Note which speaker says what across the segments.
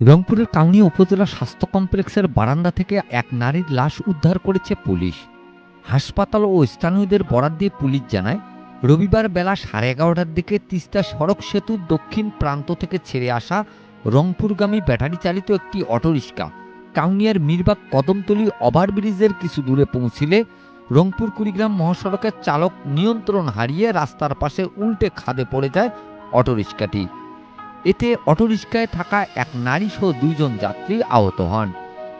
Speaker 1: রংপুরের কাউনিয়া উপজেলা স্বাস্থ্য কমপ্লেক্সের বারান্দা থেকে এক নারীর লাশ উদ্ধার করেছে পুলিশ। হাসপাতাল ও স্থানীয়দের বরাত দিয়ে পুলিশ জানায়, রবিবার বেলা সাড়ে এগারোটার দিকে তিস্তা সড়ক সেতুর দক্ষিণ প্রান্ত থেকে ছেড়ে আসা রংপুরগামী ব্যাটারি চালিত একটি অটোরিক্সা কাউনিয়ার মিরবাগ কদমতলী ওভারব্রিজের কিছু দূরে পৌঁছিলে রংপুর কুড়িগ্রাম মহাসড়কের চালক নিয়ন্ত্রণ হারিয়ে রাস্তার পাশে উল্টে খাদে পড়ে যায় অটোরিক্সাটি এতে অটোরিকশায় থাকা এক নারী সহ দুইজন যাত্রী আহত হন।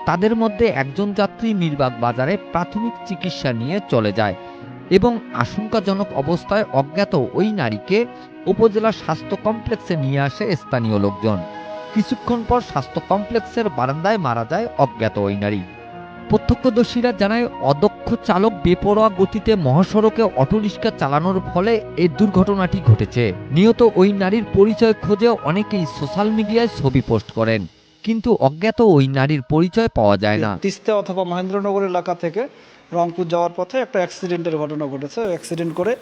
Speaker 1: তাদের মধ্যে একজন যাত্রী মিরবাগ বাজারে প্রাথমিক চিকিৎসা নিয়ে চলে যায় এবং আশঙ্কাজনক অবস্থায় অজ্ঞাত ওই নারীকে উপজেলা স্বাস্থ্য কমপ্লেক্সে নিয়ে আসে স্থানীয় লোকজন। কিছুক্ষণ পর স্বাস্থ্য কমপ্লেক্সের বারান্দায় মারা যায় অজ্ঞাত ওই নারী। প্রত্যক্ষদর্শীরা জানায়, অদক্ষ চালক বেপরোয়া গতিতে মহাসড়কে অটোরিকশা চালানোর ফলে এই দুর্ঘটনাটি ঘটেছে। নিহত ওই নারীর পরিচয় খোঁজে অনেকেই সোশ্যাল মিডিয়ায় ছবি পোস্ট করেন, কিন্তু অজ্ঞাত ওই নারীর পরিচয় পাওয়া যায় না।
Speaker 2: তিস্তা অথবা মহেন্দ্রনগর এলাকা থেকে রংপুর যাওয়ার পথে একটা অ্যাক্সিডেন্টের ঘটনা ঘটেছে। অ্যাক্সিডেন্ট করে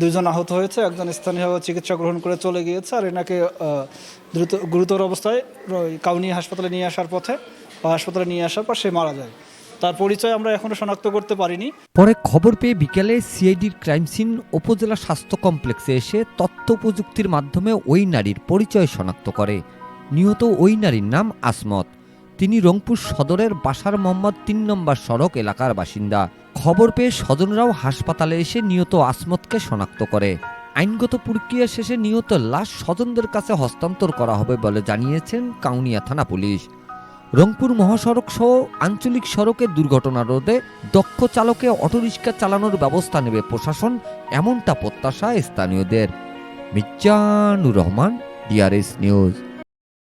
Speaker 2: দুজন আহত হয়েছে, একজন স্থানীয় চিকিৎসা গ্রহণ করে চলে গিয়েছে আর এনাকে দ্রুত, গুরুতর অবস্থায় কাউনি হাসপাতালে নিয়ে আসার পথে হাসপাতালে নিয়ে আসার পর সে মারা যায়। তার পরিচয় আমরা এখনও শনাক্ত করতে পারিনি।
Speaker 1: পরে খবর পেয়ে বিকেলে সিআইডির ক্রাইম সিন উপজেলা স্বাস্থ্য কমপ্লেক্সে এসে তথ্য প্রযুক্তির মাধ্যমে ওই নারীর পরিচয় শনাক্ত করে। নিহত ওই নারীর নাম আসমত। তিনি রংপুর সদরের বাসার মোহাম্মদ তিন নম্বর সড়ক এলাকার বাসিন্দা। খবর পেয়ে স্বজনরাও হাসপাতালে এসে নিহত আসমতকে শনাক্ত করে। আইনগত প্রক্রিয়া শেষে নিহত লাশ স্বজনদের কাছে হস্তান্তর করা হবে বলে জানিয়েছেন কাউনিয়া থানা পুলিশ। রংপুর মহাসড়ক সহ আঞ্চলিক সড়কে দুর্ঘটনা রোধে দক্ষ চালকে অটোরিক্সা চালানোর ব্যবস্থা নেবে প্রশাসন, এমনটা প্রত্যাশা স্থানীয়দের। মির্জানুর রহমান ডিআরএস নিউজ